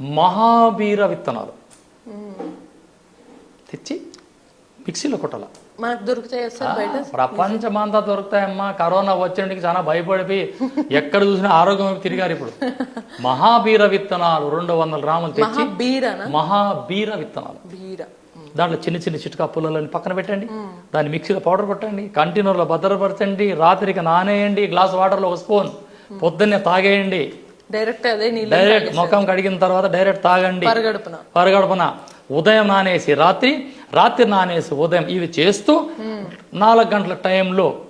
మహాబీర విత్తనాలు. తెచ్చి మిక్సీలో కొట్టాల? మనకు దొరుకుతాయి ప్రపంచమంతా దొరుకుతాయమ్మా. కరోనా వచ్చేందుకు చాలా భయపడిపోయి ఎక్కడ చూసినా ఆరోగ్యం తిరిగారు ఇప్పుడు. మహాబీర విత్తనాలు రెండు వందల గ్రాములు తెచ్చి మహాబీర విత్తనాలు. బీర. దాంట్లో చిన్న చిన్న చిట్కా పుల్లలని పక్కన పెట్టండి. దాన్ని మిక్సీలో పౌడర్ కొట్టండి. కంటైనర్లో భద్రపరచండి. రాత్రికి నానేయండి. గ్లాస్ వాటర్లో ఒక స్పూన్. పొద్దున్నే తాగేయండి. డైరెక్ట్ అదే డైరెక్ట్ ముఖం కడిగిన తర్వాత డైరెక్ట్ తాగండి. పరగడుపున. పరగడపన. ఉదయం నానేసి రాత్రి రాత్రి నానేసి ఉదయం ఇవి చేస్తూ నాలుగు గంటల టైంలో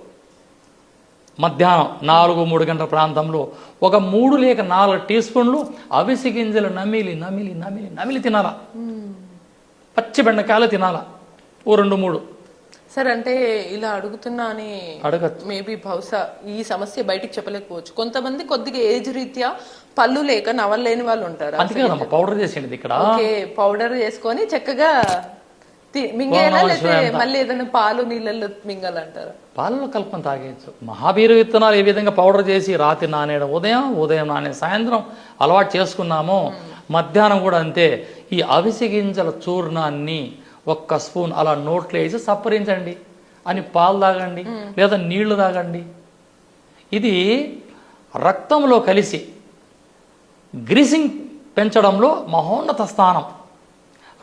మధ్యాహ్నం నాలుగు మూడు గంటల ప్రాంతంలో ఒక మూడు లేక నాలుగు టీ స్పూన్లు అవిసి గింజలు నమిలి నమిలి నమిలి నమిలి తినాలా? పచ్చి బెండకాయలు తినాలా? ఓ రెండు మూడు. సార్ అంటే ఇలా అడుగుతున్నా అని అడగచ్చు మేబీ బహుశా ఈ సమస్య బయటికి చెప్పలేకపోవచ్చు. కొంతమంది కొద్దిగా ఏజ్ రీత్యా పళ్ళు లేక నవలేని వాళ్ళు ఉంటారు. అందుకే కదమ్మా పౌడర్ చేసేయండి ఇక్కడ. ఓకే పౌడర్ చేసుకొని చక్కగా తి- మింగేయాలా లేకపోతే మళ్ళీ ఏదైనా పాలు నీళ్ళల్లో మింగాలంటారా? పాలలో కలుపుకొని తాగేయచ్చు. మహాబీర విత్తనాలు ఏ విధంగా పౌడర్ చేసి రాత్రి నానేయడం ఉదయం ఉదయం నానే సాయంత్రం అలవాటు చేసుకున్నామో మధ్యాహ్నం కూడా అంతే. ఈ అవిసి గింజల చూర్ణాన్ని ఒక్క స్పూన్ అలా నోట్లో వేసి సప్పరించండి. అని పాలు తాగండి లేదా నీళ్ళు తాగండి. ఇది రక్తంలో కలిసి గ్రీసింగ్ పెంచడంలో మహోన్నత స్థానం.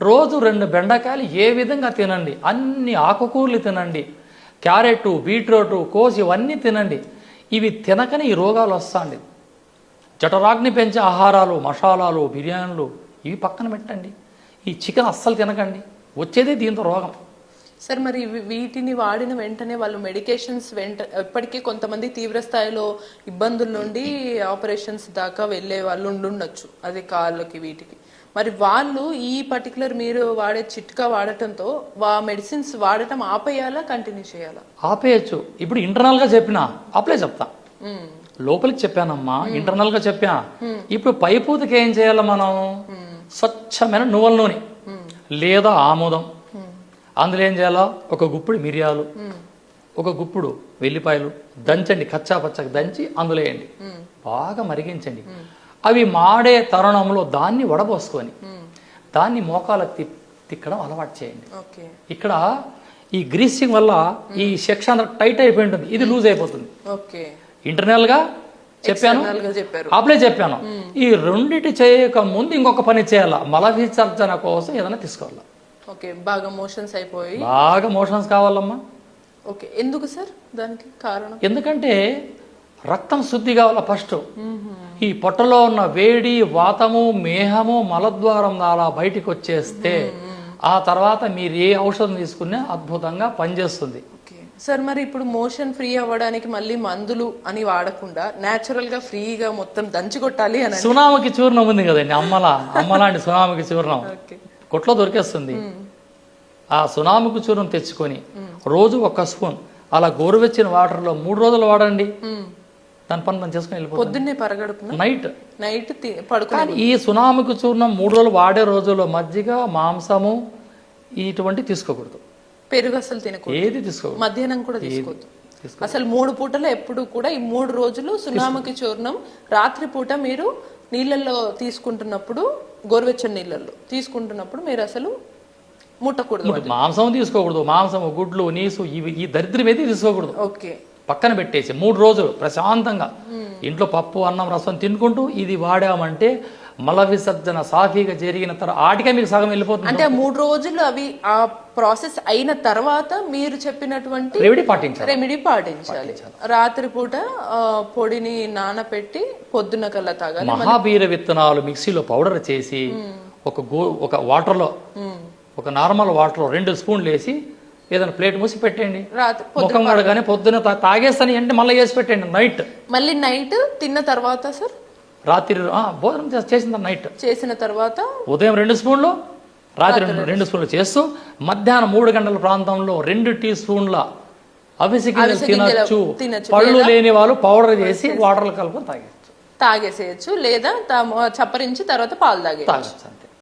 రోజు రెండు బెండకాయలు ఏ విధంగా తినండి? అన్ని ఆకుకూరలు తినండి. క్యారెట్ బీట్రూట్ కోసి ఇవన్నీ తినండి. ఇవి తినకని ఈ రోగాలు వస్తాండి. జఠరాగ్ని పెంచే ఆహారాలు మసాలాలు బిర్యానీలు ఇవి పక్కన పెట్టండి. ఈ చికెన్ అస్సలు తినకండి. వచ్చేదే దీంతో రోగం. సార్ మరి వీటిని వాడిన వెంటనే వాళ్ళు మెడికేషన్స్ వెంట ఇప్పటికీ కొంతమంది తీవ్ర స్థాయిలో ఇబ్బందుల నుండి ఆపరేషన్స్ దాకా వెళ్ళే వాళ్ళు ఉండుండొచ్చు అది కాళ్ళకి వీటికి. మరి వాళ్ళు ఈ పర్టికులర్ మీరు వాడే చిట్కా వాడటంతో వా మెడిసిన్స్ వాడటం ఆపేయాలా కంటిన్యూ చేయాలా? ఆపేయచ్చు. ఇప్పుడు ఇంటర్నల్గా చెప్పినా అప్లై చెప్తా. లోపలికి చెప్పానమ్మా ఇంటర్నల్గా చెప్పా ఇప్పుడు పైపూతకి ఏం చేయాలి మనం? స్వచ్ఛమైన నువ్వుల నూనె. లేదా ఆముదం. అందులో ఏం చేయాలా? ఒక గుప్పుడు మిరియాలు ఒక గుప్పుడు వెల్లిపాయలు దంచండి కచ్చా పచ్చగా దంచి అందులో వేయండి. బాగా మరిగించండి. అవి మాడే తరుణంలో దాన్ని వడబోసుకొని దాన్ని మోకాలకు తి తిక్కడం అలవాటు చేయండి. ఇక్కడ ఈ గ్రీసింగ్ వల్ల ఈ సెక్షన్ టైట్ అయిపోయి ఉంటుంది. ఇది లూజ్ అయిపోతుంది. ఓకే. ఇంటర్నల్గా చెప్పాను? అప్లై చెప్పాను. ఈ రెండిటి చేయక ముందు ఇంకొక పని చేయాల? మల విసర్జన కోసం ఏదైనా తీసుకోవాలి? ఓకే బాగా మోషన్స్ అయిపోయి. బాగా మోషన్స్ కావాలమ్మా. ఓకే ఎందుకు సార్? దానికి కారణం? ఎందుకంటే రక్తం శుద్ధి కావాల ఫస్ట్? ఈ పొట్టలో ఉన్న వేడి వాతము మేహము మలద్వారం అలా బయటికి వచ్చేస్తే ఆ తర్వాత మీరు ఏ ఔషధం తీసుకున్నా అద్భుతంగా పనిచేస్తుంది. సార్ మరి ఇప్పుడు మోషన్ ఫ్రీ అవ్వడానికి మళ్ళీ మందులు అని వాడకుండా నేచురల్గా ఫ్రీగా మొత్తం దంచి కొట్టాలి అని సునామకి చూర్ణం ఉంది కదండి అమ్మలా అమ్మలాంటి సునామకి చూర్ణం. కొట్లో దొరికేస్తుంది. ఆ సునాముకు చూర్ణం తెచ్చుకొని రోజు ఒక స్పూన్ అలా గోరువెచ్చిన వాటర్లో మూడు రోజులు వాడండి. దాని పని మనం చేసుకుని వెళ్ళిపోతాం. పొద్దున్నే పరగడుపున? నైట్. నైట్ పడుకుని కానీ ఈ సునాముకు చూర్ణం మూడు రోజులు వాడే రోజుల్లో మజ్జిగ మాంసము ఇటువంటి తీసుకోకూడదు. పెరుగు అసలు తినకూడదు. ఏది తీసుకోకూడదు. మధ్యాహ్నం కూడా తీసుకోవద్దు. తీసుకో అసలు మూడు పూటలు ఎప్పుడు కూడా ఈ మూడు రోజులు సున్నామకి చూర్ణం రాత్రి పూట మీరు నీళ్ళల్లో తీసుకుంటున్నప్పుడు గోరువెచ్చని నీళ్ళల్లో తీసుకుంటున్నప్పుడు మీరు అసలు ముట్టకూడదు మాంసం తీసుకోకూడదు. మాంసము గుడ్లు నీసు ఇవి ఈ దరిద్రం ఏది తీసుకోకూడదు. ఓకే. పక్కన పెట్టేసి మూడు రోజులు ప్రశాంతంగా ఇంట్లో పప్పు అన్నం రసం తినుకుంటూ ఇది వాడామంటే మల విసర్జన సాఫీగా జరిగిన తర్వాత ఆటికే మీకు సగం వెళ్ళిపోతుంది అంటే మూడు రోజులు అవి ఆ ప్రాసెస్ అయిన తర్వాత మీరు చెప్పినటువంటి రెమెడీ పాటించాలి. రెమెడీ పాటించాలి. రాత్రి పూట ఆ, పొడిని నానపెట్టి పొద్దున కల్లా తాగాలి. మహాబీర విత్తనాలు మిక్సీలో పౌడర్ చేసి ఒక గో ఒక వాటర్లో ఒక నార్మల్ వాటర్లో రెండు స్పూన్లు వేసి ఏదైనా ప్లేట్ మూసి పెట్టండి రాత్రి ముఖం కడగానే పొద్దున తాగేస్తాను అంటే మళ్ళీ వేసి పెట్టండి నైట్. మళ్ళీ నైట్ తిన్న తర్వాత సార్? రాత్రి ఆ, భోజనం చేసి- చేసిన నైట్. చేసిన తర్వాత ఉదయం రెండు స్పూన్లు రాత్రి రెండు స్పూన్లు చేస్తూ మధ్యాహ్నం మూడు గంటల ప్రాంతంలో రెండు టీ స్పూన్ల అవిసి తినచ్చు. పళ్ళు లేని వాళ్ళు పౌడర్ చేసి వాటర్లో కలుపుకొని తాగేయచ్చు. తాగేసేయచ్చు. లేదా చప్పరించి తర్వాత పాలు తాగేయచ్చు.